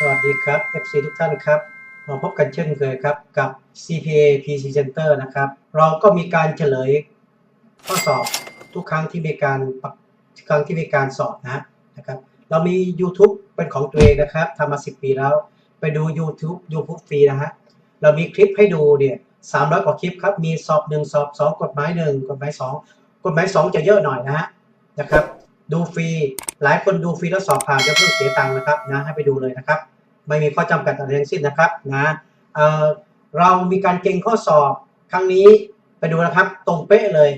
สวัสดีครับ FC ทุกท่านครับ มาพบกันเช่นเคยครับกับ CPA PC Center นะครับ เราก็มีการเฉลยข้อสอบทุกครั้งที่มีการทุกครั้งที่มีการสอบนะนะครับ เรามี YouTube เป็นของตัวเองนะครับทำมา 10 ปีแล้ว ไปดู YouTube YouTube ฟรีนะฮะ เรามีคลิปให้ดูเนี่ย300 กว่าคลิปครับ มีสอบ 1 สอบ 2 กฎหมาย 1 กฎหมาย 2 กฎหมาย 2 จะเยอะหน่อยนะฮะนะครับ ดูฟรี หลายคนดูฟรีแล้วสอบผ่านจะเพิ่งเสียตังค์นะครับนะให้ไปดูเลยนะครับ ไม่มีข้อจำกัดอะไรทั้งสิ้นนะครับนะเเรามีการเก่งข้อสอบครั้งนี้ไปดูนะครับตรงเป๊ะเลย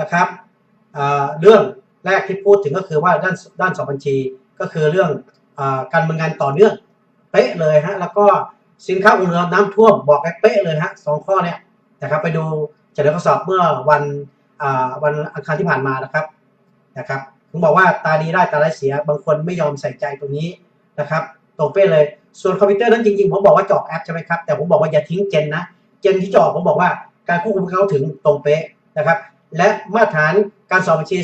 นะครับเเรื่องแรกที่พูดถึงก็คือว่าด้านด้านสอบบัญชี ก็คือเรื่องอการดำเนินงานต่อเนื่องเป๊ะเลยฮะแล้วก็สินค้าอุปกรณ์น้ำท่วมบอกเป๊ะเลยฮะสองข้อเนี้ยนะครับไปดูเฉลยข้อสอบเมื่อวันวันอังคารที่ผ่านมานะครับนะครับ ผมบอกว่าตาดีได้ตาได้เสีย บางคนไม่ยอมใส่ใจตรงนี้นะครับตรงเป๊ะเลย ส่วนคอมพิวเตอร์นั้นจริงๆ ผมบอกว่าจาะแอปใช่ไหมครับ แต่ผมบอกว่าอย่าทิ้งเจนนะ เจนที่จาะผมบอกว่าการควบคุมเขาถึงตรงเป๊ะนะครับ และมาตรฐานการสอบบัญชี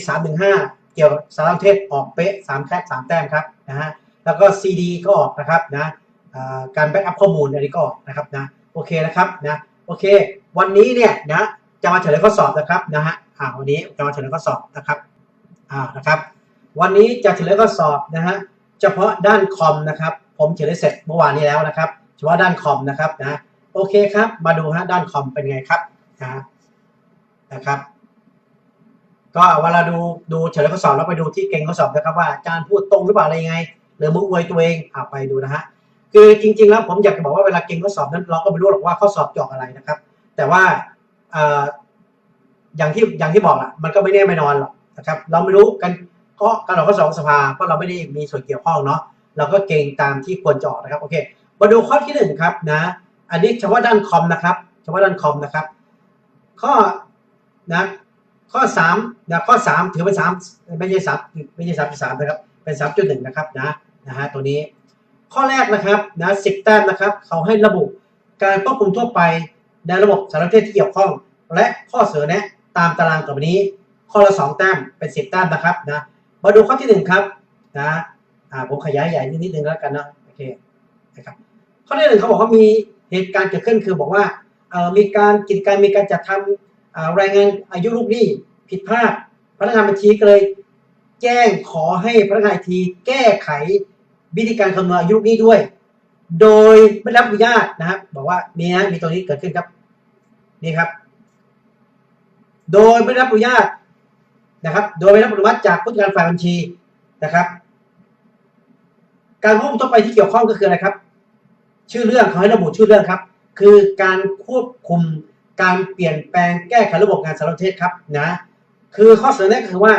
315 เกี่ยวกับสารเทศออกเป๊ะ3แค่3แต้มครับนะฮะ แล้วก็ CD ก็ออกนะครับนะการแบ็กอัพข้อมูลอันนี้ก็ออกนะครับนะ โอเคนะครับนะโอเค วันนี้เนี่ยนะจะมาเฉลยข้อสอบนะครับนะฮะอ่าวันนี้จะมาเฉลยข้อสอบนะครับอ่านะครับ วันนี้จะเฉลยข้อสอบนะฮะเฉพาะด้านคอมนะครับ ผมเฉลยเสร็จเมื่อวานนี้แล้วนะครับ เฉพาะด้านคอมนะครับนะโอเคครับ มาดูฮะด้านคอมเป็นไงครับนะนะครับ ก็เวลาดูดูเฉลยข้อสอบแล้วไปดูที่เก่งข้อสอบนะครับ ว่าอาจารย์พูดตรงหรือเปล่าอะไรยังไง หรือมึงอวยตัวเองเอาไปดูนะฮะคือจริง ๆ แล้วผมอยากจะบอกว่าเวลาเก่งข้อสอบนั้นเราก็ไม่รู้หรอกว่าข้อสอบจาะอะไรนะครับ แต่ว่าเอ่ออย่างที่อย่างที่บอกอะมันก็ไม่แน่ไม่นอนหรอกนะครับ เราไม่รู้กัน ก็การออกข้อสองสภาเพราะเราไม่ได้มีส่วนเกี่ยวข้องเนาะเราก็เก่งตามที่ควรเจาะนะครับโอเคมาดูข้อที่หนึ่งครับนะอันนี้เฉพาะด้านคอมนะครับเฉพาะด้านคอมนะครับ ข้อนะข้อสามนะข้อสามถือเป็นสามไม่ใช่สามไม่ใช่สามจุดสามนะครับเป็นสามจุดหนึ่งนะครับนะนะฮะตัวนี้ ข้อแรกนะครับนะสิบแต้มนะครับเขาให้ระบุการควบคุมทั่วไปในระบบสารเทศที่เกี่ยวข้อง และข้อเสนอแนะตามตารางต่อไปนี้ ข้อละสองแต้มเป็นสิบแต้มนะครับนะ มาดูข้อที่หนึ่งครับนะอ่าผมขยายใหญ่นิดนึงแล้วกันเนาะโอเคนะครับข้อที่หนึ่งเขาบอกว่ามีเหตุการณ์เกิดขึ้นคือบอกว่าเอ่อมีการกิจการมีการจัดทำรายงานอายุลูกหนี้ผิดพลาดพนักงานบัญชีก็เลยแจ้งขอให้พนักงานทีแก้ไขวิธีการคำนวณอายุลูกหนี้ด้วย โดยไม่รับอนุญาตนะครับบอกว่ามีนะมีตัวนี้เกิดขึ้นครับนี่ครับ โดยไม่รับอนุญาต นะครับ โดยไม่รับอนุมัติจากผู้จัดการฝ่ายบัญชีนะครับ การควบคุมทั่วไปที่เกี่ยวข้องก็คืออะไรครับ ชื่อเรื่องเขาให้ระบุชื่อเรื่องครับ คือการควบคุมการเปลี่ยนแปลงแก้ไขระบบงานสารสนเทศครับนะคือข้อเสนอแนะก็คือว่า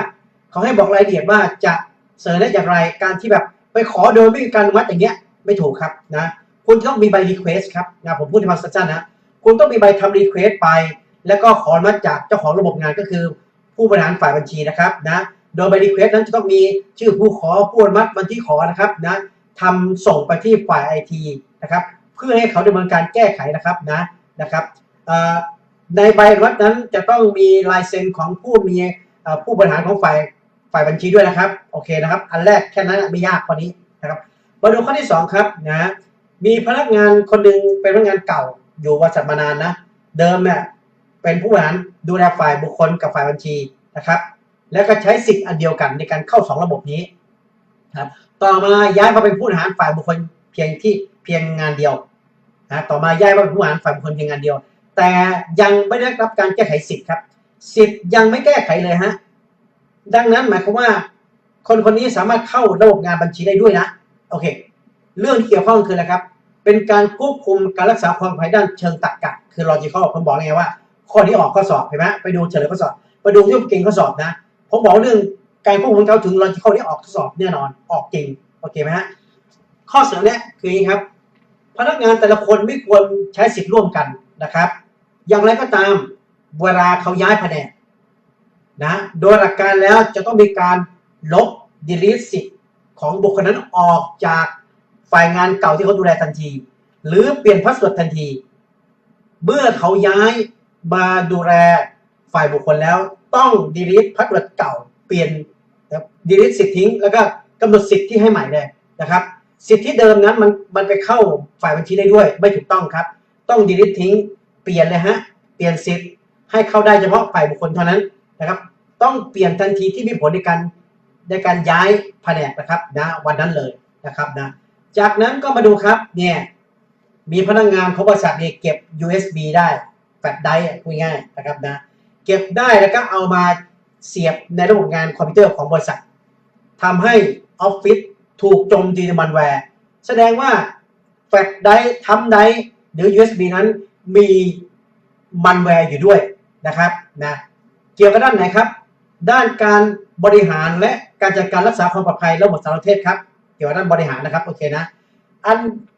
เขาให้บอกรายละเอียดว่าจะเสนอแนะอย่างไรการที่แบบไปขอโดยไม่มีการอนุมัติอย่างเงี้ยไม่ถูกครับนะคุณต้องมีใบรีเควสครับนะผมพูดในภาษาสั้นนะคุณต้องมีใบทำรีเควสไป แล้วก็ขออนุมัติจากเจ้าของระบบงานก็คือ ผู้บริหารฝ่ายบัญชีนะครับนะโดยใบรีเควสนั้นจะต้องมีชื่อผู้ขอผู้อนุมัติวันที่ขอนะครับนะทำส่งไปที่ฝ่ายไอทีนะครับเพื่อให้เขาดำเนินการแก้ไขนะครับนะนะครับในใบอนุมัตินั้นจะต้องมีลายเซ็นของผู้มีผู้บริหารของฝ่ายฝ่ายบัญชีด้วยนะครับโอเคนะครับ อันแรกแค่นั้นไม่ยากข้อนี้นะครับมาดูข้อที่สองครับนะมีพนักงานคนหนึ่งเป็นพนักงานเก่าอยู่บริษัทมานานนะเดิมเนี่ย เป็นผู้บริหารดูแลฝ่ายบุคคลกับฝ่ายบัญชีนะครับ แล้วก็ใช้สิทธิ์อันเดียวกันในการเข้าสองระบบนี้นะครับต่อมาย้ายมาเป็นผู้บริหารฝ่ายบุคคลเพียงที่เพียงงานเดียวนะต่อมาย้ายมาเป็นผู้บริหารฝ่ายบุคคลเพียงงานเดียว แต่ยังไม่ได้รับการแก้ไขสิทธิ์ครับ สิทธิ์ยังไม่แก้ไขเลยฮะดังนั้นหมายความว่า คนคนนี้สามารถเข้าระบบงานบัญชีได้ด้วยนะโอเค เรื่องที่เกี่ยวข้องคืออะไรครับเป็นการควบคุมการรักษาความปลอดภัยด้านเชิงตรรกะ คือ logical ผมบอกเลยไงว่า ข้อนี้ออกข้อสอบเห็นไหมไปดูเฉลยข้อสอบไปดูที่ผมเก่งข้อสอบนะผมบอกเรื่องการควบคุมเขาถึง logical นี้ออกข้อสอบแน่นอนออกจริงโอเคไหมฮะข้อเสนอเนี่ยคืออย่างนี้ครับ พนักงานแต่ละคนไม่ควรใช้สิทธิ์ร่วมกันนะครับ อย่างไรก็ตามเวลาเขาย้ายแผนกนะโดยหลักการแล้วจะต้องมีการลบ delete สิทธิ์ของบุคคลนั้นออกจากฝ่ายงานเก่าที่เขาดูแลทันที หรือเปลี่ยนพาสเวิร์ดทันที เมื่อเขาย้าย มาดูแลฝ่ายบุคคลแล้ว ต้อง delete พาสเวิร์ดเก่าเปลี่ยน delete สิทธิ์ทิ้ง แล้วก็กำหนดสิทธิ์ที่ให้ใหม่เลยนะครับ สิทธิ์ที่เดิมนั้นมันมันไปเข้าฝ่ายบัญชีได้ด้วย ไม่ถูกต้องครับ ต้องดีลิททิ้ง เปลี่ยนเลยฮะเปลี่ยนสิทธิ์ให้เข้าได้เฉพาะฝ่ายบุคคลเท่านั้นนะครับ ต้องเปลี่ยนทันทีที่มีผลในการในการย้ายแผนกนะครับนะวันนั้นเลยนะครับนะจากนั้นก็มาดูครับเนี่ยมีพนักงานของบริษัทเนี่ยเก็บ USB ได้ แฟลชไดรฟ์พูดง่ายนะครับนะเก็บได้แล้วก็เอามาเสียบในระบบงานคอมพิวเตอร์ของบริษัททำให้ออฟฟิศถูกโจมตีมันแวร์ แสดงว่าแฟลชไดร์ทำไดร์หรือ USB นั้นมีมันแวร์อยู่ด้วยนะครับนะเกี่ยวกับด้านไหนครับ ด้านการบริหารและการจัดการรักษาความปลอดภัยระบบสารสนเทศครับ เกี่ยวกับด้านบริหารนะครับโอเคนะ อัน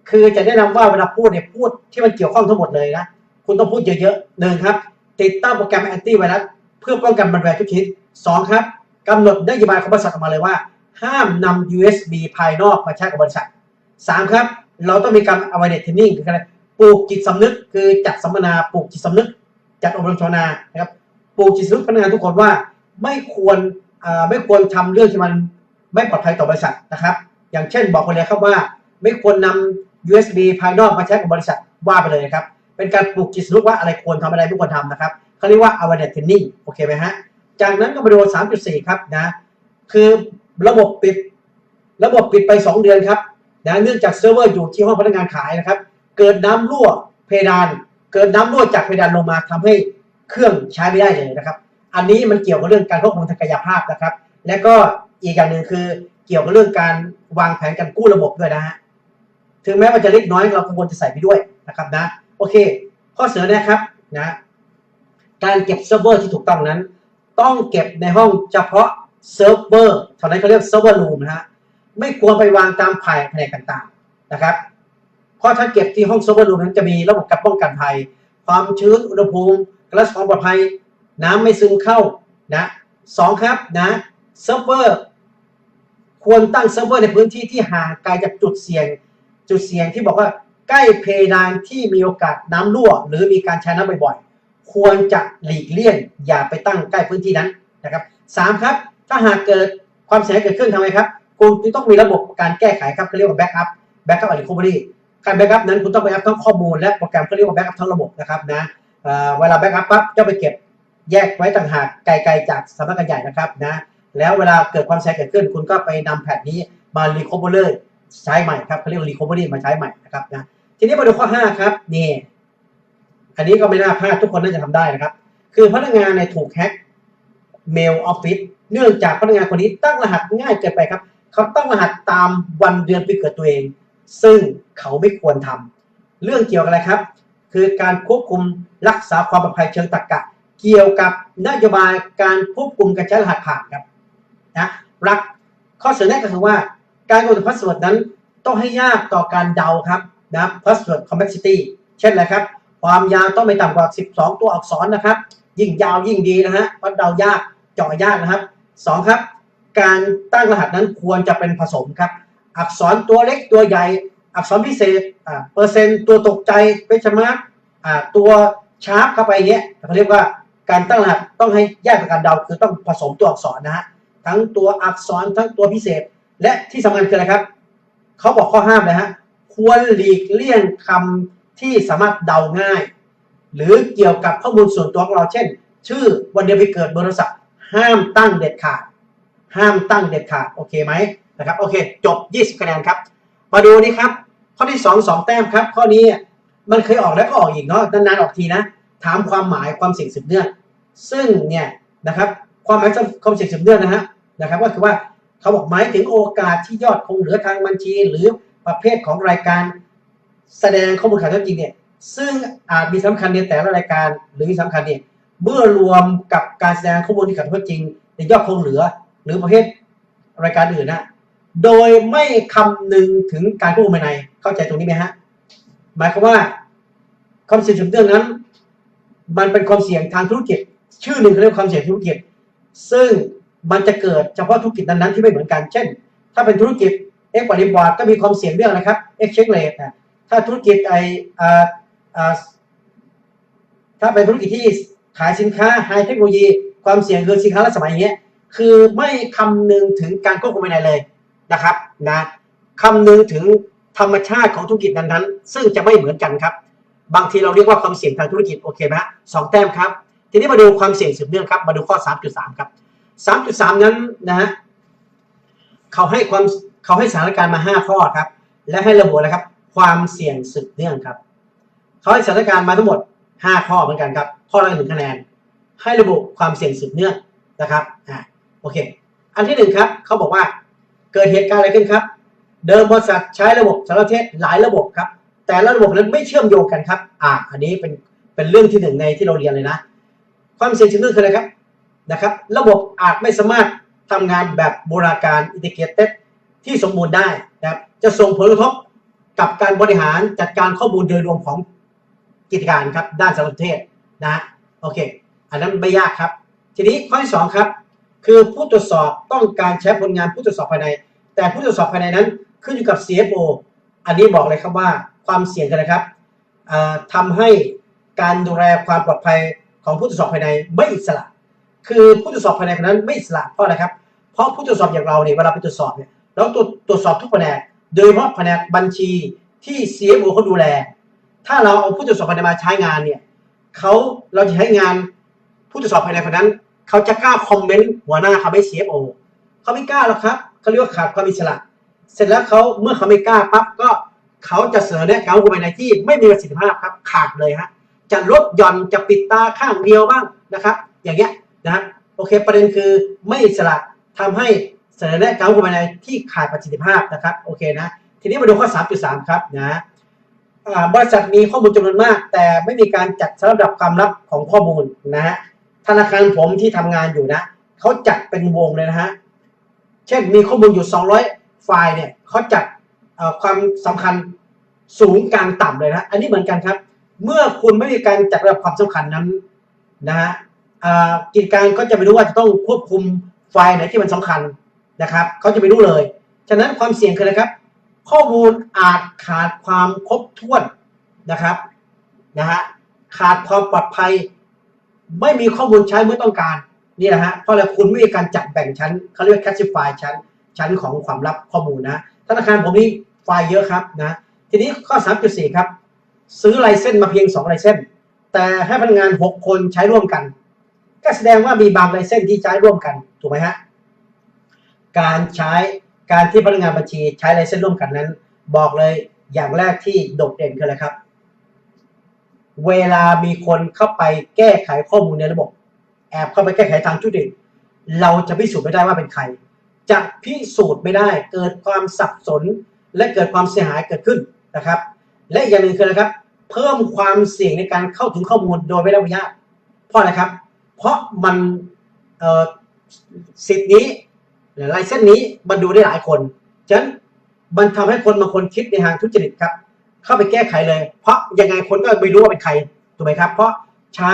คือจะแนะนำว่าเวลาพูดเนี่ยพูดที่มันเกี่ยวข้องทั้งหมดเลยนะ คุณต้องพูดเยอะๆหนึ่งครับ ติดตั้งโปรแกรมแอนตี้ไวรัสเพื่อป้องกันมันแวร์ทุกชนิดสองครับกำหนดนโยบายของบริษัทออกมาเลยว่า ห้ามนำ USB ภายนอกมาใช้กับบริษัทสามครับ เราต้องมีการ awareness training คือการปลูกจิตสำนึก คือจัดสัมมนาปลูกจิตสำนึก จัดอบรมสัมมนานะครับปลูกจิตสำนึกพนักงานทุกคนว่าไม่ควรไม่ควรทำเรื่องที่มันไม่ปลอดภัยต่อบริษัทนะครับ อย่างเช่นบอกไปเลยครับว่า ไม่ควรนำ USB ภายนอกมาใช้กับบริษัทว่าไปเลยนะครับ เป็นการปลูกจิตสำนึกว่าอะไรควรทำอะไรไม่ควรทำนะครับเขาเรียกว่า awareness training โอเคไหมฮะ จากนั้นก็มาดู 3.4 ครับนะ คือระบบปิด ระบบปิดไป 2 เดือนครับนะเนื่องจากเซิร์ฟเวอร์อยู่ที่ห้องพนักงานขายนะครับ เกิดน้ำรั่วเพดาน เกิดน้ำรั่วจากเพดานลงมาทำให้เครื่องใช้ไม่ได้เลยนะครับ อันนี้มันเกี่ยวกับเรื่องการควบคุมทางกายภาพนะครับ และก็อีกอย่างหนึ่งคือเกี่ยวกับเรื่องการวางแผนการกู้ระบบด้วยนะฮะ ถึงแม้ว่าจะเล็กน้อยเราก็ควรจะใส่ไปด้วยนะครับนะ โอเค ข้อเสนอนะครับนะการเก็บเซิร์ฟเวอร์ที่ถูกต้องนั้น ต้องเก็บในห้องเฉพาะเซิร์ฟเวอร์เท่านั้นเขาเรียกเซิร์ฟเวอร์รูมนะฮะไม่ควรไปวางตามภายแผนกต่างๆนะครับเพราะถ้าเก็บที่ห้องเซิร์ฟเวอร์รูมนั้นจะมีระบบการป้องกันภัย ความชื้นอุณหภูมิกระความปลอดภัย น้ำไม่ซึมเข้านะสองครับนะเซิร์ฟเวอร์ควรตั้งเซิร์ฟเวอร์ในพื้นที่ที่ห่างไกลจากจุดเสี่ยง จุดเสี่ยงที่บอกว่า ใกล้เพดานที่มีโอกาสน้ำรั่ว หรือมีการใช้น้ำบ่อยๆ ควรจะหลีกเลี่ยงอย่าไปตั้งใกล้พื้นที่นั้นนะครับสามครับ ถ้าหากเกิดความเสียหายเกิดขึ้นทำไมครับคุณต้องมีระบบการแก้ไขครับเขาเรียกว่าแบ็กอัพแบ็กอัพอะ r ร c o v e r y การแบ็กอัพนั้นคุณต้องไปอัพทั้งข้อมูลและโปรแกรมเขาเรียกว่าแบ็กอัพทั้งระบบนะครับนะเวลาแบ็กอัพปั๊บจะไปเก็บแยกไว้ต่างหากไกลๆจากสำนักงานใหญ่นะครับนะแล้วเวลาเกิดความเสียหายเกิดขึ้น คุณก็ไปนำแพทนี้มา recover ใช้ใหม่ครับเขาเรียกว่า recovery มาใช้ใหม่นะครับนะ ทีนี้มาดูข้อ 5 ครับนี่อันนี้ก็ไม่น่าพลาดทุกคนน่าจะทำได้นะครับ คือพนักงานในถูกแฮ็กเมลออฟฟิศเนื่องจากพนักงานคนนี้ตั้งรหัสง่ายเกินไปครับ เขาตั้งรหัสตามวันเดือนปีเกิดตัวเอง ซึ่งเขาไม่ควรทำเรื่องเกี่ยวกับอะไรครับ คือการควบคุมรักษาความปลอดภัยเชิงตรรกะ เกี่ยวกับนโยบายการควบคุมการใช้รหัสผ่านครับนะรักข้อเสนอแนะก็คือว่า การกำหนดพาสเวิร์ดนั้นต้องให้ยากต่อการเดาครับ นะ password complexity เช่นอะไรครับ ความยาวต้องไม่ต่ำกว่า 12 ตัวอักษรนะครับ ยิ่งยาวยิ่งดีนะฮะเพราะเดายากเจาะยากนะครับสองครับ การตั้งรหัสนั้นควรจะเป็นผสมครับ อักษรตัวเล็กตัวใหญ่ อักษรพิเศษอ่าเปอร์เซ็นต์ตัวตกใจเปชมาร์กอ่าตัวชาร์ปเข้าไปเนี้ยเขาเรียกว่าการตั้งรหัสต้องให้แยกจากการเดาคือต้องผสมตัวอักษรนะฮะทั้งตัวอักษรทั้งตัวพิเศษ และที่สำคัญคืออะไรครับ เขาบอกข้อห้ามนะฮะ ควรหลีกเลี่ยงคำที่สามารถเดาง่าย หรือเกี่ยวกับข้อมูลส่วนตัวของเราเช่น ชื่อวันเดือนปีเกิดเบอร์โทรศัพท์ห้ามตั้งเด็ดขาด ห้ามตั้งเด็ดขาดโอเคไหมนะครับโอเค จบ 20 คะแนนครับ มาดูนี่ครับ ข้อที่ 2 2 แต้มครับ ข้อนี้มันเคยออกแล้วก็ออกอีกเนาะนานๆออกทีนะ ถามความหมายความสี่งสืบเนื่อง ซึ่งเนี่ยนะครับความหมายความสี่งสืบเนื่องนะฮะนะครับ ก็คือว่าเขาบอกหมายถึงโอกาสที่ยอดคงเหลือทางบัญชี หรือ ประเภทของรายการแสดงข้อมูลข่าวเท็จจริงเนี่ยซึ่งอาจมีสำคัญในแต่ละรายการหรือมีสำคัญเนี่ยเมื่อรวมกับการแสดงข้อมูลที่ข่าวเท็จจริง ในยอดคงเหลือ หรือประเภทรายการอื่นนะโดยไม่คำนึงถึงการควบคุมภายในเข้าใจตรงนี้ไหมฮะหมายความว่าความเสี่ยงสืบเนื่องนั้น มันเป็นความเสี่ยงทางธุรกิจ ชื่อหนึ่งเขาเรียกความเสี่ยงธุรกิจ ซึ่งมันจะเกิดเฉพาะธุรกิจนั้นๆที่ไม่เหมือนกัน เช่น ถ้าเป็นธุรกิจ เอ็กซ์บริบอร์ดก็มีความเสี่ยงเรื่องนะครับเอ็กซ์เชงเลทนะถ้าธุรกิจไออถ้าเป็นธุรกิจที่ขายสินค้าไฮเทคโนโลยี ความเสี่ยงคือสินค้าล้สมัยอย่างเงี้ยคือไม่คำนึงถึงการควบคุมภายในเลยนะครับนะคำนึงถึงธรรมชาติของธุรกิจนั้นๆ ซึ่งจะไม่เหมือนกันครับ บางทีเราเรียกว่าความเสี่ยงทางธุรกิจโอเคไหมฮะสองแต้มครับ ทีนี้มาดูความเสี่ยงสืบเนื่องครับ มาดูข้อ 3.3 ครับ 3.3 นั้นนะฮะเขาให้ความ เขาให้สถานการณ์มา 5 ข้อครับ และให้ระบุนะครับ ความเสี่ยงสืบเนื่องครับ เขาให้สถานการณ์มาทั้งหมด 5 ข้อเหมือนกันครับ ข้อละหนึ่งคะแนน ให้ระบุความเสี่ยงสืบเนื่องนะครับอ่าโอเค อันที่หนึ่งครับเขาบอกว่าเกิดเหตุการณ์อะไรขึ้นครับ เดิมบริษัทใช้ระบบสารเทศหลายระบบครับ แต่ละระบบนั้นไม่เชื่อมโยงกันครับ อ่า อันนี้เป็นเป็นเรื่องที่หนึ่งในที่เราเรียนเลยนะ ความเสี่ยงสืบเนื่องคืออะไรครับนะครับ ระบบอาจไม่สามารถทำงานแบบบูรณาการ integrated ที่สมบูรณ์ได้นะครับ จะส่งผลกระทบกับการบริหารจัดการข้อมูลโดยรวมของกิจการครับ ด้านสารสนเทศนะโอเค อันนั้นไม่ยากครับ ทีนี้ข้อที่สองครับ คือผู้ตรวจสอบต้องการใช้ผลงานผู้ตรวจสอบภายใน แต่ผู้ตรวจสอบภายในนั้นขึ้นอยู่กับ CFO อันนี้บอกเลยครับว่าความเสี่ยงกันนะครับอ่าทำให้การดูแลความปลอดภัยของผู้ตรวจสอบภายในไม่อิสระ คือผู้ตรวจสอบภายในคนนั้นไม่อิสระเพราะอะไรครับ เพราะผู้ตรวจสอบอย่างเราเนี่ยเวลาไปตรวจสอบเนี่ย เราตรวจตรวจสอบทุกแผนก โดยเฉพาะแผนกบัญชีที่ CFO เขาดูแล ถ้าเราเอาผู้ตรวจสอบภายในมาใช้งานเนี่ยเขาเราจะใช้งานผู้ตรวจสอบภายในคนนั้นเขาจะกล้าคอมเมนต์หัวหน้าเขาไม่ CFO เขาไม่กล้าหรอกครับเขาเรียกว่าขาดความอิสระ เสร็จแล้วเขาเมื่อเขาไม่กล้าปั๊บก็เขาจะเสนอแนะการภายในที่ไม่มีประสิทธิภาพครับขาดเลยฮะจะลดหย่อนจะปิดตาข้างเดียวบ้างนะครับ อย่างเงี้ยนะโอเคประเด็นคือไม่อิสระทำให้ สนอแนะการภายในที่ขาดประสิทธิภาพนะครับโอเคนะทีนี้มาดูข้อ 3.3 ครับนะบริษัทมีข้อมูลจำนวนมาก แต่ไม่มีการจัดสำหรับความลับของข้อมูลนะฮะธนาคารผมที่ทำงานอยู่นะเขาจัดเป็นวงเลยนะฮะเช่นมีข้อมูลอยู่ 200 ไฟล์เนี่ยเขาจัดความสำคัญสูงกลางต่ำเลยนะอันนี้เหมือนกันครับ เมื่อคุณไม่มีการจัดระดับความสำคัญนั้นนะฮะกิจการก็จะไม่รู้ว่าจะต้องควบคุมไฟล์ไหนที่มันสำคัญ นะครับเขาจะไม่รู้เลย ฉะนั้นความเสี่ยงคืออะไรครับ ข้อมูลอาจขาดความครบถ้วนนะครับนะฮะขาดความปลอดภัย ไม่มีข้อมูลใช้เมื่อต้องการนี่แหละฮะเพราะอะไรคุณไม่มีการจัดแบ่งชั้นเขาเรียก classify ชั้นชั้นของความลับข้อมูลนะธนาคารผมนี่ไฟล์เยอะครับนะทีนี้ข้อ 3.4 ครับ ซื้อลเซนส์มาเพียง2ลเซนส์แต่ให้พนักงาน 6 คนใช้ร่วมกัน ก็แสดงว่ามีบางลเซนส์ที่ใช้ร่วมกัน ถูกไหมฮะ การใช้การที่พนักงานบัญชีใช้ไลเซนส์ร่วมกันนั้น บอกเลยอย่างแรกที่โดดเด่นคืออะไรครับ เวลามีคนเข้าไปแก้ไขข้อมูลในระบบ แอบเข้าไปแก้ไขทางทุจริตเราจะพิสูจน์ไม่ได้ว่าเป็นใคร จะพิสูจน์ไม่ได้เกิดความสับสนและเกิดความเสียหายเกิดขึ้นนะครับ และอย่างหนึ่งคืออะไรครับ เพิ่มความเสี่ยงในการเข้าถึงข้อมูลโดยไม่ได้อนุญาตเพราะอะไรครับ เพราะมันเออสิทธิ์นี้ หรือไลเส์นี้มันดูได้หลายคนฉะนั้นมันทำให้คนบางคนคิดในทางทุจริตครับ เข้าไปแก้ไขเลย เพราะยังไงคนก็ไม่รู้ว่าเป็นใครถูกไหมครับ เพราะใช้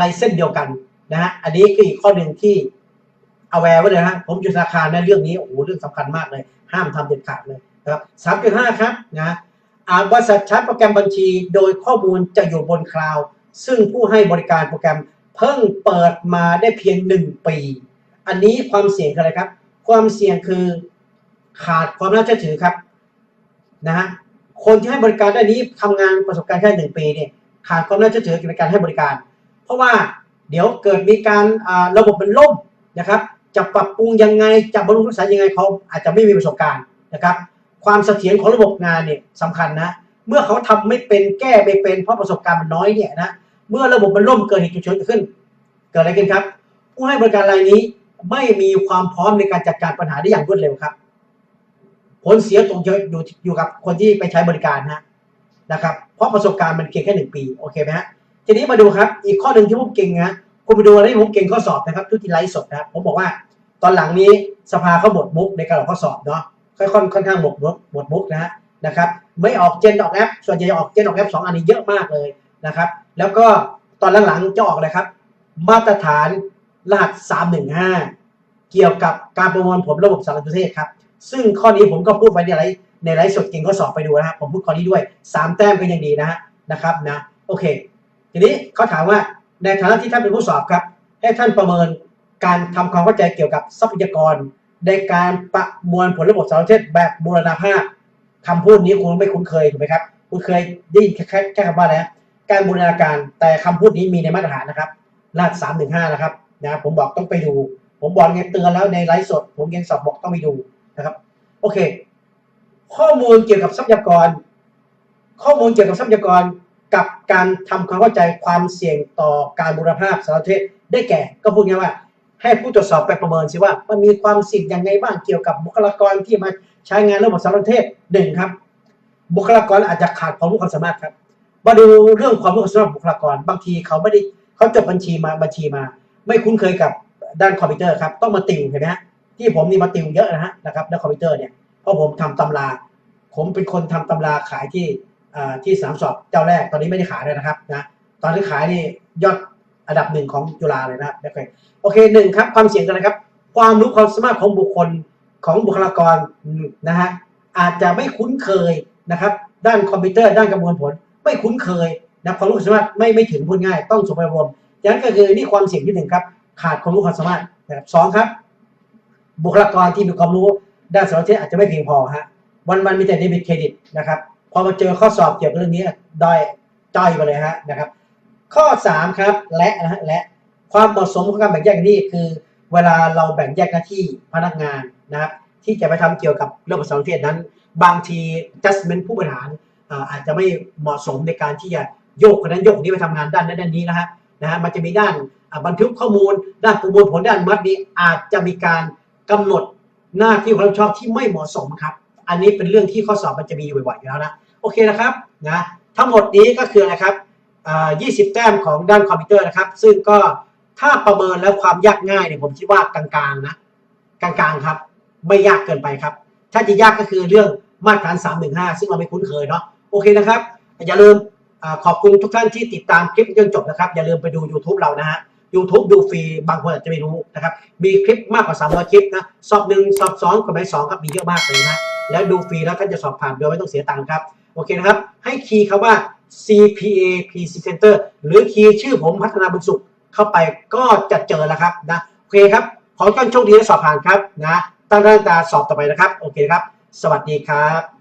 ลเซนส์เดียวกันนะฮะอันนี้คืออีกข้อหนึ่งที่เอาแวร์ไว้เลยนะฮะผมอยู่ธนาคารในะเรื่องนี้โอ้โหเรื่องสำคัญมากเลย ห้ามทำเด็ดขาดเลยครับสามจุดห้าครับนะอาบริษัทใช้โปรแกรมบัญชี โดยข้อมูลจะอยู่บนคลาวด์ซึ่งผู้ให้บริการโปรแกรมเพิ่งเปิดมาได้เพียงหนึ่งปี อันนี้ความเสี่ยงคืออะไรครับ ความเสี่ยงคือขาดความน่าเชื่อถือครับนะฮะคนที่ให้บริการด้านนี้ทำงานประสบการณ์แค่หนึ่งปีเนี่ยขาดความน่าเชื่อถือในการให้บริการ เพราะว่าเดี๋ยวเกิดมีการระบบมันล่มนะครับ จะปรับปรุงยังไงจะบำรุงรักษายังไงเขาอาจจะไม่มีประสบการณ์นะครับ ความเสถียรของระบบงานเนี่ยสำคัญนะเมื่อเขาทำไม่เป็นแก้ไม่เป็นเพราะประสบการณ์มันน้อยเนี่ยนะเมื่อระบบมันล่มเกิดเหตุฉุกเฉินขึ้น เกิดอะไรขึ้นครับ ผู้ให้บริการรายนี้ ไม่มีความพร้อมในการจัดการปัญหาได้อย่างรวดเร็วครับ ผลเสียตรงเยอะอยู่อยู่กับคนที่ไปใช้บริการนะนะครับ เพราะประสบการณ์มันเพียงแค่หนึ่งปีโอเคไหมฮะทีนี้มาดูครับ อีกข้อหนึ่งที่ผมเก่งนะคุณไปดูอะไรที่ผมเก่งข้อสอบนะครับทุกที่ไลฟ์สดนะครับผมบอกว่าตอนหลังนี้สภาเขาบดมุกในการออกข้อสอบเนาะค่อยๆค่อนข้างบดมุกบดมุกนะฮะนะครับ ไม่ออกเจนออกแอปส่วนใหญ่ออกเจนออกแอปสองอันนี้เยอะมากเลยนะครับ แล้วก็ตอนหลังๆจะออกอะไรครับ มาตรฐาน รหัส 315 เกี่ยวกับการประมวลผลระบบสารสนเทศครับ ซึ่งข้อนี้ผมก็พูดไว้ในไลฟ์ในไลฟ์สดเก่งข้อสอบไปดูนะครับผมพูดข้อนี้ด้วย 3 แต้มก็ยังดีนะนะครับนะโอเค ทีนี้เขาถามว่าในฐานะที่ท่านเป็นผู้สอบครับ ให้ท่านประเมินการทำความเข้าใจเกี่ยวกับทรัพยากร ในการประมวลผลระบบสารสนเทศแบบบูรณาภาพคำพูดนี้คุณไม่คุ้นเคยถูกไหมครับคุณเคยได้ยินแค่แค่คำว่าอะไรการบูรณาการแต่คำพูดนี้มีในมาตรฐานนะครับรหัสสามหนึ่งห้านะครับ นะผมบอกต้องไปดู ผมบอกไงเตือนแล้วในไลฟ์สด ผมยังสอบบอกต้องไปดูนะครับ โอเค ข้อมูลเกี่ยวกับทรัพยากร ข้อมูลเกี่ยวกับทรัพยากรกับการทำความเข้าใจความเสี่ยงต่อการบูรณาภาพสารเทศได้แก่ ก็พูดง่ายว่า ให้ผู้ตรวจสอบไปประเมินสิว่า มันมีความเสี่ยงยังไงบ้างเกี่ยวกับบุคลากรที่มาใช้งานระบบสารเทศหนึ่งครับ บุคลากรอาจจะขาดความรู้ความสามารถครับมาดูเรื่องความรู้ความสามารถบุคลากร บางทีเขาไม่ได้เขาจบบัญชีมาบัญชีมา ไม่คุ้นเคยกับด้านคอมพิวเตอร์ครับต้องมาติวเห็นไหมฮะที่ผมนี่มาติวเยอะนะฮะนะครับด้านคอมพิวเตอร์เนี่ยเพราะผมทำตำรา ผมเป็นคนทำตำราขายที่ที่สนามสอบเจ้าแรกตอนนี้ไม่ได้ขายเลยนะครับนะตอนที่ขายนี่ยอดอันดับหนึ่งของจุฬาเลยนะครับโอเคโอเคหนึ่งครับความเสี่ยงกันนะครับ ความรู้ความสามารถของบุคคลของบุคลากรนะฮะอาจจะไม่คุ้นเคยนะครับ ด้านคอมพิวเตอร์ด้านกระบวนผล ไม่คุ้นเคยนะความรู้ความสามารถไม่ไม่ถึงพูดง่าย ต้องสมบูรณ์ ดังนั้นก็คือนี่ความเสี่ยงที่หนึ่งครับ ขาดความรู้ความสามารถนะครับสองครับ บุคลากรที่มีความรู้ด้านสารสนเทศอาจจะไม่เพียงพอฮะวันวันมีแต่เดบิตเครดิตนะครับพอมาเจอข้อสอบเกี่ยวกับเรื่องนี้ด้อยจ้อยไปเลยฮะนะครับ ข้อสามครับและนะฮะและความเหมาะสมของการแบ่งแยกนี่คือ เวลาเราแบ่งแยกหน้าที่พนักงานนะครับที่จะไปทำเกี่ยวกับเรื่องภาษาอังกฤษนั้น บางที judgment ผู้บริหารอาจจะไม่เหมาะสมในการที่จะโยกคนนั้นโยกคนนี้ไปทำงานด้านนั้นด้านนี้นะฮะ นะฮะมันจะมีด้านบันทึกข้อมูล ด้านประมวลผลด้านมัดนี้อาจจะมีการกำหนดหน้าที่ความรับผิดชอบที่ไม่เหมาะสมครับ อันนี้เป็นเรื่องที่ข้อสอบมันจะมีอยู่บ่อยๆอยู่แล้วนะโอเคนะครับนะทั้งหมดนี้ก็คือนะครับ20 แต้มของด้านคอมพิวเตอร์นะครับ ซึ่งก็ถ้าประเมินแล้วความยากง่ายเนี่ยผมคิดว่ากลางๆนะกลางๆครับ ไม่ยากเกินไปครับ ถ้าจะยากก็คือเรื่องมาตรฐาน 315 ซึ่งเราไม่คุ้นเคยเนาะโอเคนะครับ อย่าลืม ขอบคุณทุกท่านที่ติดตามคลิปจนจบนะครับ อย่าลืมไปดู YouTube เรานะฮะ YouTube ดูฟรีบางคนอาจจะไม่รู้นะครับ มีคลิปมากกว่า300คลิปนะ สอบหนึ่งสอบสองกฎหมายสองครับมีเยอะมากเลยนะแล้วดูฟรีแล้วท่านจะสอบผ่านโดยไม่ต้องเสียตังค์ครับ โอเคนะครับ ให้คีย์คำว่า CPA PC Center หรือคีย์ชื่อผมพัฒนาบุญสุขเข้าไปก็จะเจอแล้วครับนะโอเคครับ ขอท่านโชคดีและสอบผ่านครับนะตั้งหน้าตาสอบต่อไปนะครับ โอเคครับ สวัสดีครับ